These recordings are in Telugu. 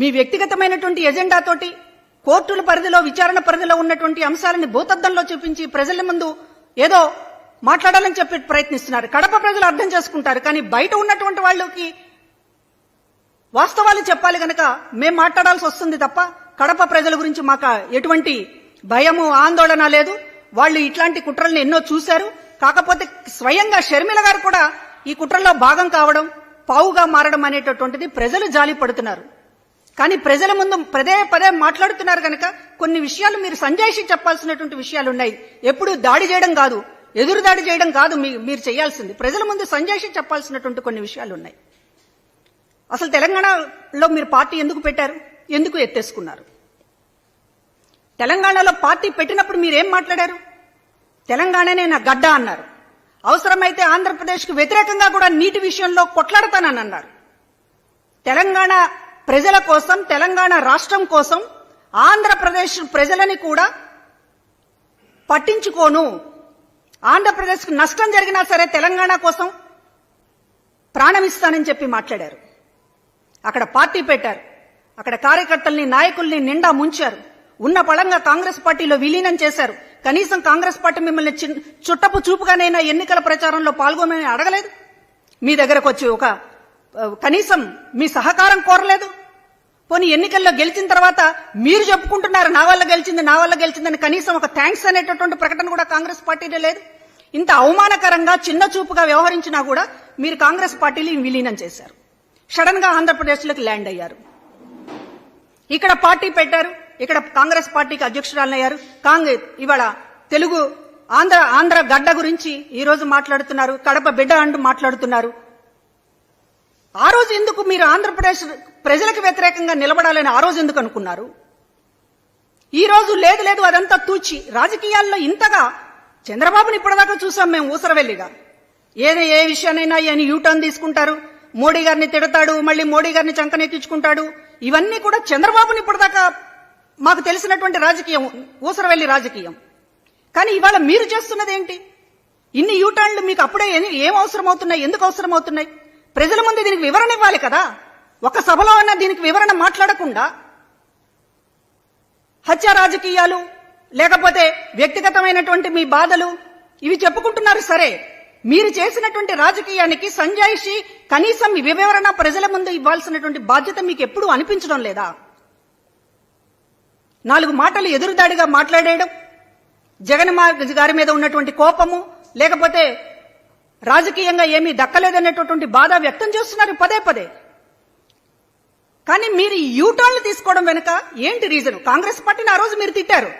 మీ వ్యక్తిగతమైనటువంటి ఎజెండాతోటి కోర్టుల పరిధిలో విచారణ పరిధిలో ఉన్నటువంటి అంశాలని భూతద్దంలో చూపించి ప్రజల ముందు ఏదో మాట్లాడాలని చెప్పి ప్రయత్నిస్తున్నారు. కడప ప్రజలు అర్థం చేసుకుంటారు కానీ బయట ఉన్నటువంటి వాళ్ళకి వాస్తవాలు చెప్పాలి గనక మేము మాట్లాడాల్సి వస్తుంది తప్ప కడప ప్రజల గురించి మాకు ఎటువంటి భయము ఆందోళన లేదు. వాళ్ళు ఇట్లాంటి కుట్రల్ని ఎన్నో చూశారు. కాకపోతే స్వయంగా షర్మిల గారు కూడా ఈ కుట్రల్లో భాగం కావడం పావుగా మారడం అనేటటువంటిది ప్రజలు జాలి పడుతున్నారు కానీ ప్రజల ముందు పదే పదే మాట్లాడుతున్నారు కనుక కొన్ని విషయాలు మీరు సంజాయిషి చెప్పాల్సినటువంటి విషయాలు ఉన్నాయి. ఎప్పుడు దాడి చేయడం కాదు ఎదురు దాడి చేయడం కాదు మీ- మీరు చేయాల్సింది. ప్రజల ముందు సంజాయిషి చెప్పాల్సినటువంటి కొన్ని విషయాలు ఉన్నాయి. అసలు తెలంగాణలో మీరు పార్టీ ఎందుకు పెట్టారు? ఎందుకు ఎత్తేసుకున్నారు? తెలంగాణలో పార్టీ పెట్టినప్పుడు మీరేం మాట్లాడారు? తెలంగాణనే నా గడ్డ అన్నారు. అవసరమైతే ఆంధ్రప్రదేశ్కు వ్యతిరేకంగా కూడా నీటి విషయంలో కొట్లాడతానని అన్నారు. తెలంగాణ ప్రజల కోసం తెలంగాణ రాష్ట్రం కోసం ఆంధ్రప్రదేశ్ ప్రజలని కూడా పట్టించుకోను. ఆంధ్రప్రదేశ్కు నష్టం జరిగినా సరే తెలంగాణ కోసం ప్రాణమిస్తానని చెప్పి మాట్లాడారు. అక్కడ పార్టీ పెట్టారు. అక్కడ కార్యకర్తల్ని నాయకుల్ని నిండా ముంచారు. ఉన్న పళంగా కాంగ్రెస్ పార్టీలో విలీనం చేశారు. కనీసం కాంగ్రెస్ పార్టీ మిమ్మల్ని చిన్- చుట్టపు చూపుగానైనా ఎన్నికల ప్రచారంలో పాల్గొనని అడగలేదు? మీ దగ్గరకు వచ్చి ఒక కనీసం మీ సహకారం కోరలేదు? పోనీ ఎన్నికల్లో గెలిచిన తర్వాత మీరు చెప్పుకుంటున్నారు నా వల్ల గెలిచింది నా వల్ల గెలిచిందని కనీసం ఒక థ్యాంక్స్ అనేటటువంటి ప్రకటన కూడా కాంగ్రెస్ పార్టీలో లేదు. ఇంత అవమానకరంగా చిన్న చూపుగా వ్యవహరించినా కూడా మీరు కాంగ్రెస్ పార్టీని విలీనం చేశారు. సడన్గా ఆంధ్రప్రదేశ్లోకి ల్యాండ్ అయ్యారు. ఇక్కడ పార్టీ పెట్టారు ఇక్కడ కాంగ్రెస్ పార్టీకి అధ్యక్షురాలయ్యారు. కాంగ్రెస్ ఇవాళ తెలుగు ఆంధ్ర ఆంధ్ర గడ్డ గురించి ఈ రోజు మాట్లాడుతున్నారు కడప బిడ్డ అంటూ మాట్లాడుతున్నారు. ఆ రోజు ఎందుకు మీరు ఆంధ్రప్రదేశ్ ప్రజలకు వ్యతిరేకంగా నిలబడాలని ఆ రోజు ఎందుకు అనుకున్నారు? ఈ రోజు లేదు లేదు అదంతా తూచి రాజకీయాల్లో ఇంతగా చంద్రబాబుని ఇప్పటిదాకా చూసాం మేము ఊసరవెల్లిగా. ఏది ఏ విషయానైనా ఆయన యూటర్న్ తీసుకుంటారు మోడీ గారిని తిడతాడు మళ్ళీ మోడీ గారిని చంకనెత్తించుకుంటాడు ఇవన్నీ కూడా చంద్రబాబుని ఇప్పటిదాకా మాకు తెలిసినటువంటి రాజకీయం ఊసరవెల్లి రాజకీయం. కానీ ఇవాళ మీరు చేస్తున్నది ఏంటి ఇన్ని యూటర్న్లు మీకు అప్పుడే ఏం అవసరం అవుతున్నాయి ఎందుకు అవసరం అవుతున్నాయి ప్రజల ముందు దీనికి వివరణ ఇవ్వాలి కదా? ఒక సభలో ఉన్న దీనికి వివరణ మాట్లాడకుండా హత్య రాజకీయాలు లేకపోతే వ్యక్తిగతమైనటువంటి మీ బాధలు ఇవి చెప్పుకుంటున్నారు సరే. మీరు చేసినటువంటి రాజకీయానికి సంజాయిషి కనీసం వివరణ ప్రజల ముందు ఇవ్వాల్సినటువంటి బాధ్యత మీకు ఎప్పుడూ అనిపించడం లేదా? నాలుగు మాటలు ఎదురుదాడిగా మాట్లాడేయడం జగన్ గారి మీద ఉన్నటువంటి కోపము లేకపోతే రాజకీయంగా ఏమీ దక్కలేదనేటటువంటి బాధ వ్యక్తం చేస్తున్నారు పదే పదే. కానీ మీరు యూటర్న్లు తీసుకోవడం వెనుక ఏంటి రీజన్ కాంగ్రెస్ పార్టీని ఆ రోజు మీరు తిట్టారు.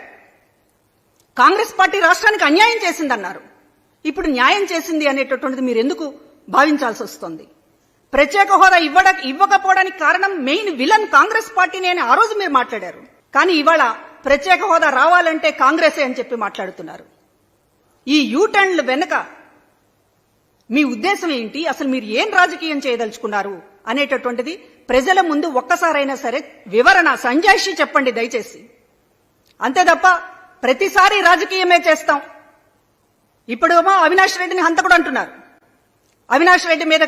కాంగ్రెస్ పార్టీ రాష్ట్రానికి అన్యాయం చేసిందన్నారు. ఇప్పుడు న్యాయం చేసింది అనేటటువంటిది మీరు ఎందుకు భావించాల్సి వస్తుంది? ప్రత్యేక హోదా ఇవ్వడ ఇవ్వకపోవడానికి కారణం మెయిన్ విలన్ కాంగ్రెస్ పార్టీనే అని ఆ రోజు మీరు మాట్లాడారు. కానీ ఇవాళ ప్రత్యేక హోదా రావాలంటే కాంగ్రెసే అని చెప్పి మాట్లాడుతున్నారు. ఈ యూటర్న్లు వెనుక మీ ఉద్దేశం ఏంటి? అసలు మీరు ఏం రాజకీయం చేయదలుచుకున్నారు? అనేటటువంటిది ప్రజల ముందు ఒక్కసారైనా సరే వివరణ సంజాయిషి చెప్పండి దయచేసి. అంతే తప్ప ప్రతిసారి రాజకీయమే చేస్తాం. ఇప్పుడేమో అవినాష్ రెడ్డిని హంతకుడు అంటున్నారు. అవినాష్ రెడ్డి మీద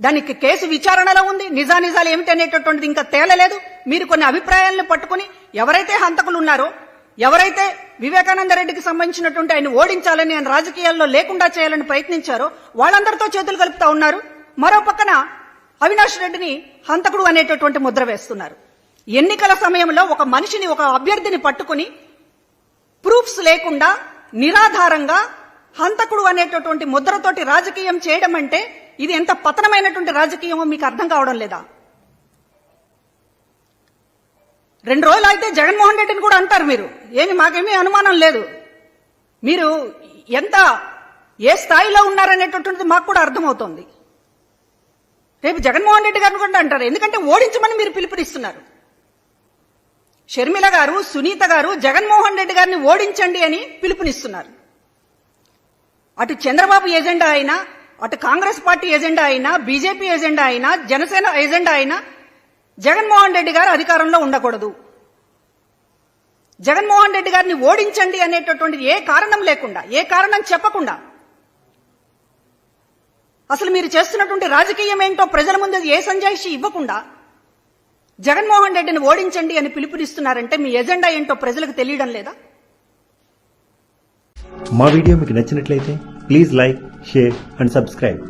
దానికి కేసు విచారణలో ఉంది. నిజానిజాలు ఏమిటి అనేటటువంటిది ఇంకా తేలలేదు. మీరు కొన్ని అభిప్రాయాలను పట్టుకుని ఎవరైతే హంతకులు ఉన్నారో ఎవరైతే వివేకానంద రెడ్డికి సంబంధించినటువంటి ఆయన ఓడించాలని ఆయన రాజకీయాల్లో లేకుండా చేయాలని ప్రయత్నించారో వాళ్ళందరితో చేతులు కలుపుతా ఉన్నారు. మరో పక్కన అవినాష్ రెడ్డిని హంతకుడు అనేటటువంటి ముద్ర వేస్తున్నారు. ఎన్నికల సమయంలో ఒక మనిషిని ఒక అభ్యర్థిని పట్టుకుని ప్రూఫ్స్ లేకుండా నిరాధారంగా హంతకుడు అనేటటువంటి ముద్రతోటి రాజకీయం చేయడం అంటే ఇది ఎంత పతనమైనటువంటి రాజకీయమో మీకు అర్థం కావడం లేదా? రెండు రోజులు అయితే జగన్మోహన్ రెడ్డిని కూడా అంటారు మీరు. ఏమి మాకేమీ అనుమానం లేదు. మీరు ఎంత ఏ స్థాయిలో ఉన్నారనేటటువంటిది మాకు కూడా అర్థమవుతోంది. రేపు జగన్మోహన్ రెడ్డి గారిని కూడా అంటారు. ఎందుకంటే ఓడించమని మీరు పిలుపునిస్తున్నారు. షర్మిల గారు సునీత గారు జగన్మోహన్ రెడ్డి గారిని ఓడించండి అని పిలుపునిస్తున్నారు. అటు చంద్రబాబు ఎజెండా అయినా అటు కాంగ్రెస్ పార్టీ ఎజెండా అయినా బీజేపీ ఎజెండా అయినా జనసేన ఎజెండా అయినా జగన్మోహన్ రెడ్డి గారు అధికారంలో ఉండకూడదు. జగన్మోహన్ రెడ్డి గారిని ఓడించండి అనేటటువంటి ఏ కారణం లేకుండా ఏ కారణం చెప్పకుండా అసలు మీరు చేస్తున్నటువంటి రాజకీయం ఏంటో ప్రజల ముందు ఏ సంజాయిషి ఇవ్వకుండా జగన్మోహన్ రెడ్డిని ఓడించండి అని పిలుపునిస్తున్నారంటే మీ ఎజెండా ఏంటో ప్రజలకు తెలియడం లేదా? మా వీడియో మీకు నచ్చినట్లయితే please like share and subscribe.